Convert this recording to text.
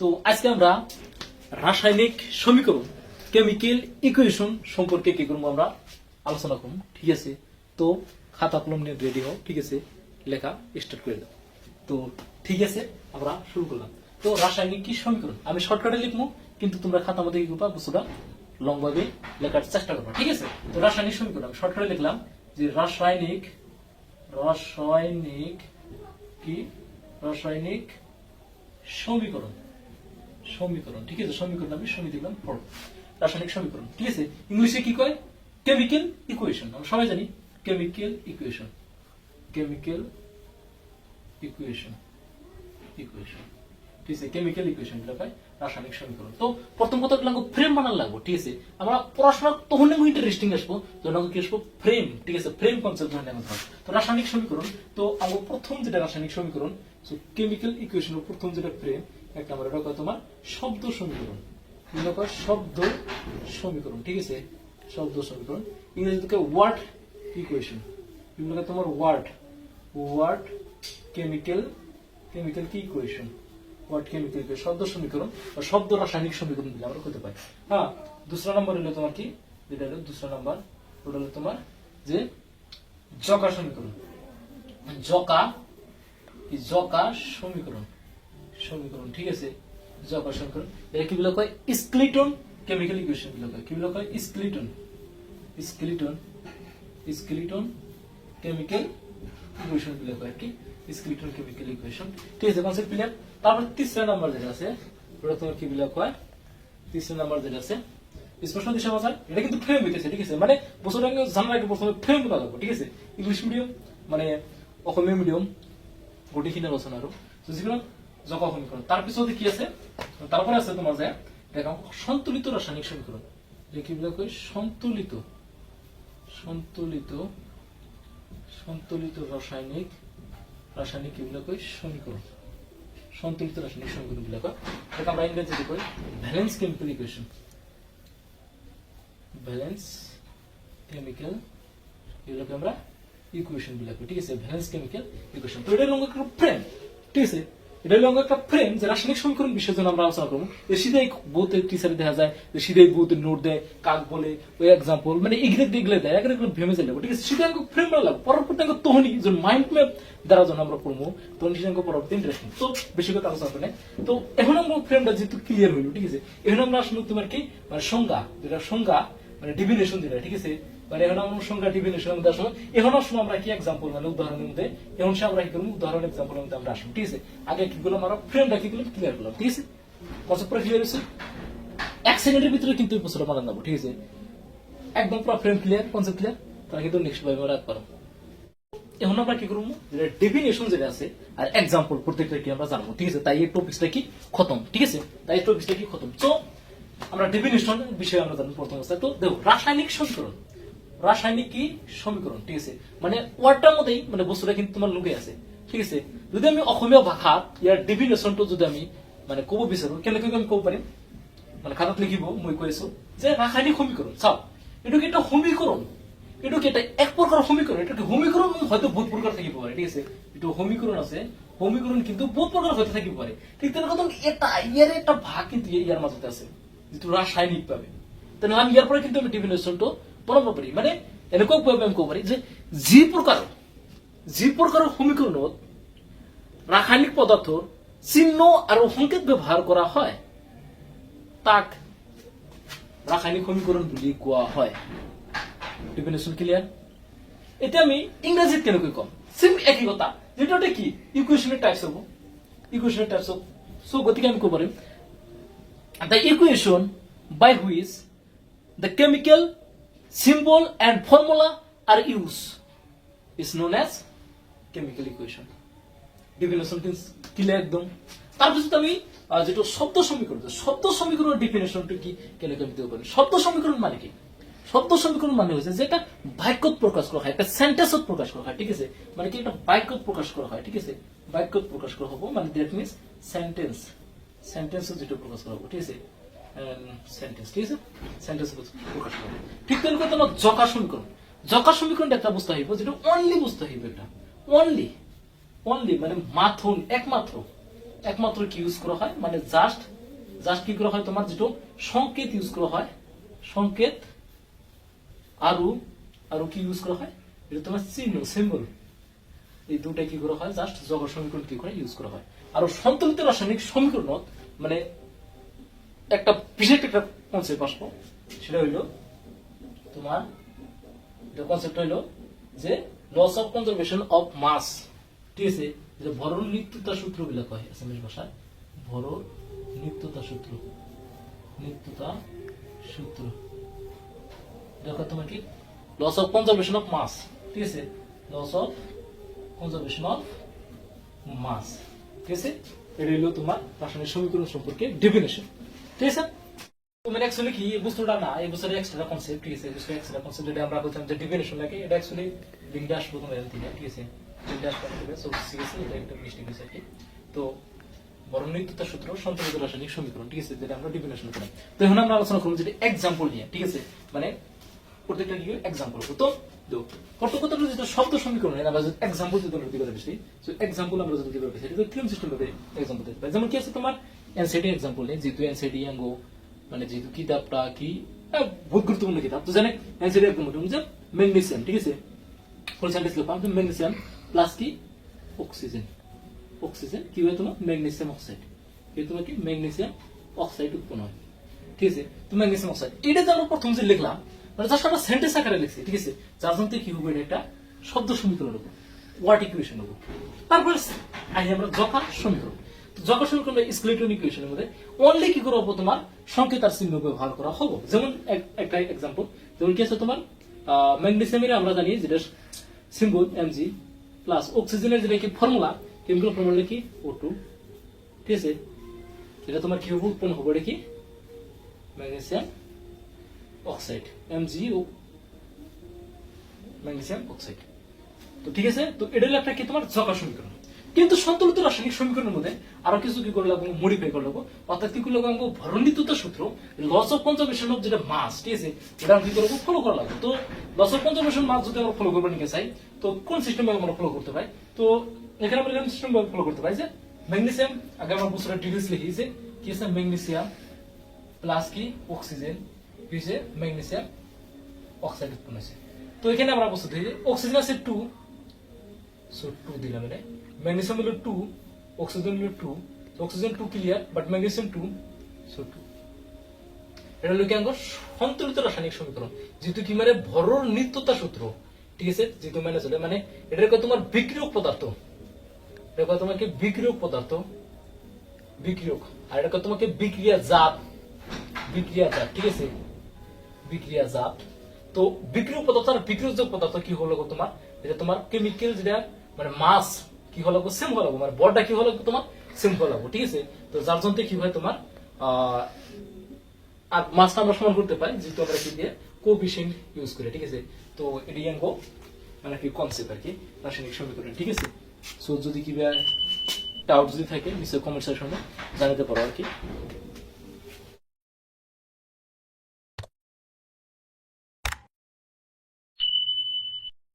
তো আজকে আমরা রাসায়নিক সমীকরণ কেমিক্যাল ইকুয়েশন সম্পর্কে কি করব আমরা আলোচনা করব। ঠিক আছে? তো খাতা কলম নিয়ে রেডি হও, ঠিক আছে? লেখা স্টার্ট করে দাও। তো ঠিক আছে, আমরা শুরু করলাম। তো রাসায়নিক কি সমীকরণ? আমি শর্টকাটে লিখব, কিন্তু তোমরা খাতা মধ্যে কি করবা, বুঝবা? লম্বাবে লেখার চেষ্টা করবা, ঠিক আছে? তো রাসায়নিক সমীকরণ, আমি শর্টকাটে লিখলাম যে রাসায়নিক রাসায়নিক কি? রাসায়নিক সমীকরণ। সমীকরণ, ঠিক আছে? সমীকরণ আমি সমী দিলাম পড়ো রাসায়নিক সমীকরণ, ঠিক আছে? ইংলিশে কি কয়? Chemical equation. আমরা সবাই জানি chemical equation. Chemical equation. Equation. ঠিক আছে? কেমিক্যাল ইকুয়েশনগুলো কয়? রাসায়নিক সমীকরণ। তো প্রথম কথা ফ্রেম বানান লাগবো, ঠিক আছে? আমরা পড়াশোনা তখন ইন্টারেস্টিং আসব যখন কি আসব? ফ্রেম ঠিক আছে? ফ্রেম কনসেপ্ট ধরে তো রাসায়নিক সমীকরণ, তো প্রথম যেটা রাসায়নিক সমীকরণ কেমিক্যাল ইকুয়েশনের প্রথম যেটা ফ্রেম এক নম্বর, এটা তোমার? শব্দ সমীকরণ। এগুলো কয় শব্দ সমীকরণ। ঠিক আছে? শব্দ সমীকরণ। ইংরেজিতে ওয়ার্ড ইকুয়েশন কয় তোমার ওয়ার্ড ওয়ার্ড কেমিক্যাল কেমিক্যাল কি ইকুয়েশন ওয়ার্ড কেমিক্যাল শব্দ সমীকরণ বা শব্দ রাসায়নিক সমীকরণ দিলে আমরা করতে পারি। হ্যাঁ দুসরা নম্বর হলো তোমার কি? যেটা হলো দুসরা নম্বর, ওটা হলো তোমার যে জকা সমীকরণ। জকা জকা সমীকরণ। সমীকরণ, ঠিক আছে? জকা সমীকরণ। এটা কি বলা হয় স্ক্লিটন কেমিক্যাল ইকুয়েশন বলা হয় কি বলা হয় স্ক্লিটন। স্ক্লিটন স্ক্লিটন কেমিক্যাল ইকুয়েশন বলা হয় কি? স্ক্লিটন কেমিক্যাল ইকুয়েশন ঠিক আছে কনসেপ্ট ক্লিয়ার তারপর তিসরা নাম্বার যেটা আছে, ওটা তোমার কি বলা হয় তিসরা নাম্বার যেটা আছে, স্পষ্ট দিশা বাজার এটা কিন্তু ফ্রেম হইতেছে, ঠিক আছে? মানে বছর আগে জানার আগে প্রথমে ফ্রেমগুলো লাগবে, ঠিক আছে? ইংলিশ মিডিয়াম মানে অসমীয়া মিডিয়াম গোটেইখিনি আলোচনা আৰু তো যিকোনো জকা সমীকৰণ তাৰ পিছতে কি আছে? তারপরে আছে তোমাৰ যে দেখাম সন্তুলিত রাসায়নিক সমীকরণ। কি বলে কই? সন্তুলিত। সন্তুলিত সন্তুলিত রাসায়নিক রাসায়নিক কই? সমীকরণ। সন্তুলিত রাসায়নিক সমীকরণ বলে কয় এটাকে আমরা ইংরেজিতে কই? Balance chemical equation balance chemical এগুলোকে আমরা ইকুয়েশন বলে ঠিক আছে? ব্যালেন্স কেমিক্যাল ইকুয়েশন তো এটা একটা ফ্রেম ঠিক আছে? এটা হলো একটা ফ্রেম যে রাসায়নিক সমীকরণ বিষয়ের জন্য আমরা আলোচনা করব, যে সিধাই বউতে টিচারে দেখা যায়, যে সিধাই বউতে নোট দেয়, কাক বলে, ওই এক্সাম্পল মানে এগুলো দেখলে দেয় এগুলো এগুলো ভেমে যাবে ঠিক আছে সেটা ফ্রেম লাগবে। পরবর্তী আমাকে তখনই যে মাইন্ড ম্যাপ দ্বারা যখন আমরা পড়ব, তখন সেটা পরবর্তী ইন্টারেস্টিং তো বেশি কথা আলোচনা করে তো এখন আমরা ফ্রেমটা যেহেতু ক্লিয়ার হইল, ঠিক আছে, এখন আমরা আসলে তোমার কি? মানে সংজ্ঞা, যেটা সংজ্ঞা মানে ডিভিনেশন যেটা, ঠিক আছে? মানে এখন আমরা মধ্যে আসব এখন আমরা কি এক্সাম্পল মানে উদাহরণের মধ্যে। এখন সে আমরা কি করব উদাহরণ এক্সাম্পলের মধ্যে আমরা ঠিক আছে? আগে কি করলাম আমরা ফ্রেমটা কি করলাম? ক্লিয়ার করলাম, ঠিক আছে? ক্লিয়ার হয়েছে? এক সেকেন্ডের ভিতরে কিন্তু এই প্রশ্নটা যাব ঠিক আছে? একদম পুরো ফ্রেম ক্লিয়ার কনসেপ্ট ক্লিয়ার তাহলে কিন্তু নেক্সট ভাবে রাখতে পারো এখন আমরা কি করব? যেটা ডেফিনেশন যেটা আছে, আর এক্সাম্পল প্রত্যেকটা কি আমরা জানব, ঠিক আছে? তাই এই টপিকসটা কি খতম, ঠিক আছে? তাই এই টপিকসটা কি খতম। তো আমরা ডেফিনেশন বিষয়ে আমরা জানব প্রথম অবস্থায়। তো দেখো, রাসায়নিক সমীকরণ রাসায়নিক কি? সমীকরণ, ঠিক আছে? মানে ওয়ার্ডটার মধ্যেই মানে বস্তুটা কিন্তু তোমার লুকে আছে, ঠিক আছে? যদি আমি অসমীয়া ভাষা ইয়াৰ ডেফিনেশনটো যদি আমি মানে ক'ব বিচাৰো, কেনেকৈ আমি ক'ব পাৰিম? মানে খাতাত লিখিব, মই কৈ আছো যে ৰাসায়নিক সমীকৰণ, চাওক, এইটো কি এটা সমীকৰণ? এইটো কি এটা এক প্ৰকাৰৰ সমীকৰণ? এইটো সমীকৰণ? হয়তো বহুত প্ৰকাৰ থাকিব পাৰে, ঠিক আছে? এইটো সমীকৰণ আছে, সমীকৰণ কিন্তু বহুত প্ৰকাৰ হয়তো থাকিব পাৰে। ঠিক তেনেকুৱা এটা, ইয়াৰে এটা ভাগ কিন্তু ইয়াৰ মাজতে আছে, যিটো ৰাসায়নিক ভাৱে তেনেহ'লে আমি ইয়াৰ পৰা কিন্তু আমি ডেফিনেশ্যনটো বনাব মানে এনেকুৱা আমি ক'ব পাৰি যে যি প্ৰকাৰ যি প্ৰকাৰৰ সমীকৰণত ৰাসায়নিক পদাৰ্থৰ চিহ্ন আৰু সংকেত ব্যৱহাৰ কৰা হয়, তাক ৰাসায়নিক সমীকৰণ বুলি কোৱা হয়। ডেফিনেশ্যন ক্লিয়াৰ এতিয়া আমি ইংৰাজীত কেনেকৈ ক'ম? চিম একেই কথা। যিটো কি? ইকুৱেশ্যনৰ টাইপছ হ'ব। ইকুৱেশ্যনৰ টাইপছ হ'ব। চ' গতিকে আমি ক'ব পাৰিম। The equation by which the chemical symbol and formula are used. Is known as chemical equation. definition clear একদম। তাৰপিছত আমি যিটো শব্দ সমীকৰণ আছে, শব্দ সমীকৰণৰ ডেফিনেশ্যনটো কি? কেনেকৈ আমি দিব পাৰিম শব্দ সমীকৰণ মানে কি? শব্দ সমীকরণ মানে হচ্ছে যে এটা বাক্যত প্রকাশ করা হয় একটা সেন্টেন্সত প্রকাশ করা হয় ঠিক আছে? মানে কি? একটা বাক্যত প্রকাশ করা হয় ঠিক আছে? বাক্যত প্রকাশ করা হব মানে দ্যাট মিনস সেন্টেন্স সেন্টেন্স যেটা প্রকাশ করা হব ঠিক আছে? সেন্টেন্স ঠিক আছে? সেন্টেন্স প্রকাশ ঠিক তোমার জকা সমীকরণ। জকা সমীকরণ একটা বস্তু আহিব যেটা অনলি বস্তু আহিব এটা। অনলি অনলি মানে মাথন, একমাত্র। একমাত্র কি ইউজ করা হয়? মানে জাস্ট জাস্ট কি করা হয় তোমার? যেটা সংকেত ইউজ করা হয়। সংকেত, আরু আরু কি ইউজ করা হয়? এটা তোমার চিহ্ন সিম্বল এই দুটা কি করা হয়? জাস্ট জগৎ সমীকরণ কি করে ইউজ করা হয়? আর সন্তুলিত রাসায়নিক সমীকরণ মানে একটা একটা কনসেপ্ট আসব সেটা হইল তোমার কনসেপ্ট হইল যে loss of conservation of mass ঠিক আছে? যেটা ভরল নিত্যতা কয় ভাষায়। ভরল নিত্যতা সূত্র। নিত্যতা সূত্র। দেখো তোমার কি? Loss of conservation of mass ঠিক আছে? Loss of conservation of mass ঠিক আছে? এটা হলো তোমার রাসায়নিক সমীকরণ সম্পর্কে ডেফিনেশন ঠিক আছে? তোমার অ্যাকচুয়ালি কি না, এই এক্সট্রা কনসেপ্ট ঠিক আছে? এক্সট্রা কনসেপ্ট যেটা আমরা যে ডেফিনেশন লাগে, এটা অ্যাকচুয়ালি ঠিক আছে? সো ঠিক আছে, এটা একটা হয়েছে আর কি। তো সূত্র সন্তুলিত রাসায়নিক সমীকরণ, ঠিক আছে? যেটা আমরা ডেফিনেশন তো এখন আমরা আলোচনা করব যেটা এক্সাম্পল নিয়ে, ঠিক আছে? মানে প্রত্যেকটা কি এক্সাম্পল তো শব্দ আমরা এক্সাম্পল এক্সাম্পল আমরা এক্সাম্পল যেমন কি আছে তোমার এনসিডি এক্সাম্পল নেই যেহেতু এনসিডি অঙ্গ মানে যেহেতু কিতাবটা কি? বহুত গুরুত্বপূর্ণ কিতাব। তো জানে এনসিডি এক্সাম্পল যে ম্যাগনেসিয়াম, ঠিক আছে? ফুল সেন্টেন্স লিখলাম তো ম্যাগনেসিয়াম প্লাস কি? অক্সিজেন অক্সিজেন কি হয় তোমার? ম্যাগনেসিয়াম অক্সাইড এই তোমার কি? ম্যাগনেসিয়াম অক্সাইড উৎপন্ন হয়। ঠিক আছে? তো ম্যাগনেসিয়াম অক্সাইড এটা যে আমরা প্রথম যে লিখলাম মানে জাস্ট আমরা সেন্টেন্স আকারে লিখছি, ঠিক আছে? যার জন্য কি হবে এটা? একটা শব্দ সমীকরণ হবে। ওয়ার্ড ইকুয়েশন হবে। তারপর আমরা জকা সমীকরণ। জকা সমীকরণ স্কেলেটন ইকুয়েশনের মধ্যে অনলি কি করব তোমার? সংকেত আর চিহ্ন ব্যবহার করা হবে যেমন এক- একটা এক্সাম্পল যেমন কি আছে তোমার? ম্যাগনেসিয়ামের আমরা জানি যেটা সিম্বল এমজি প্লাস অক্সিজেনের যেটা কি ফর্মুলা কেমিক্যাল ফর্মুলা কি? ও টু ঠিক আছে? এটা তোমার কি হবে? উৎপন্ন হবে? এটা কি? Magnesium oxide MgO magnesium oxide তো ঠিক আছে? তো এটা একটা কি তোমার জকা সমীকরণ কিন্তু সন্তুলিত রাসায়নিক সমীকরণের মধ্যে আরও কিছু কি করে লাগবো মডিফাই করে লাগবো অর্থাৎ কি করে লাগবো ভরণিত্যতা সূত্র লস অফ কনজারভেশন অফ যেটা মাস ঠিক আছে? এটা আমি কি করব? ফলো করা লাগবে। তো লস অফ কনজারভেশন মাস যদি আমরা ফলো করব নিকে চাই, তো কোন সিস্টেম আমরা ফলো করতে পারি? তো এখানে আমরা এরকম সিস্টেম ফলো করতে পারি যে ম্যাগনেসিয়াম আগে আমরা বছরের ডিটেলস লিখি, যে কি আছে? ম্যাগনেসিয়াম প্লাস কি? অক্সিজেন কি ম্যাগনেসিয়াম অক্সাইড উৎপন্ন হয়েছে। তো এখানে আমরা বলতে দিই অক্সিজেন আছে টু সো টু দিলাম এটা ম্যাগনেসিয়াম হলো টু অক্সিজেন হলো two oxygen two clear but magnesium two so two এটা হলো কি আঙ্গ? সন্তুলিত রাসায়নিক সমীকরণ, যেহেতু কি মানে ভরর নিত্যতা সূত্র, ঠিক আছে? যেহেতু মানে চলে মানে এটা কয় তোমার বিক্রিয়ক পদার্থ। এটা কয় তোমাকে বিক্রিয়ক পদার্থ, বিক্রিয়ক। আর এটা কয় তোমাকে বিক্রিয়া জাত বিক্রিয়া জাত ঠিক আছে? বিক্রিয়া জাত তো বিক্রিয় পদার্থ আর বিক্রিয়ক পদার্থ কি হলো তোমার? এটা তোমার কেমিক্যাল যেটা মানে মাস কি গো? সেম হলো লাগবো মানে বড়টা কি হলো তোমার? সেম হলো ঠিক আছে? তো যার জন্য কি হয় তোমার আর মাছটা আমরা সমান করতে পারি, যেহেতু আমরা কি দিয়ে কোপিশেন্ট ইউজ করি, ঠিক আছে? তো এটি গো মানে কি কনসেপ্ট আর কি, রাসায়নিক সমীকরণ, ঠিক আছে? সো যদি কি ডাউট যদি থাকে, নিশ্চয়ই কমেন্ট সেকশনে জানাতে পারো আর কি।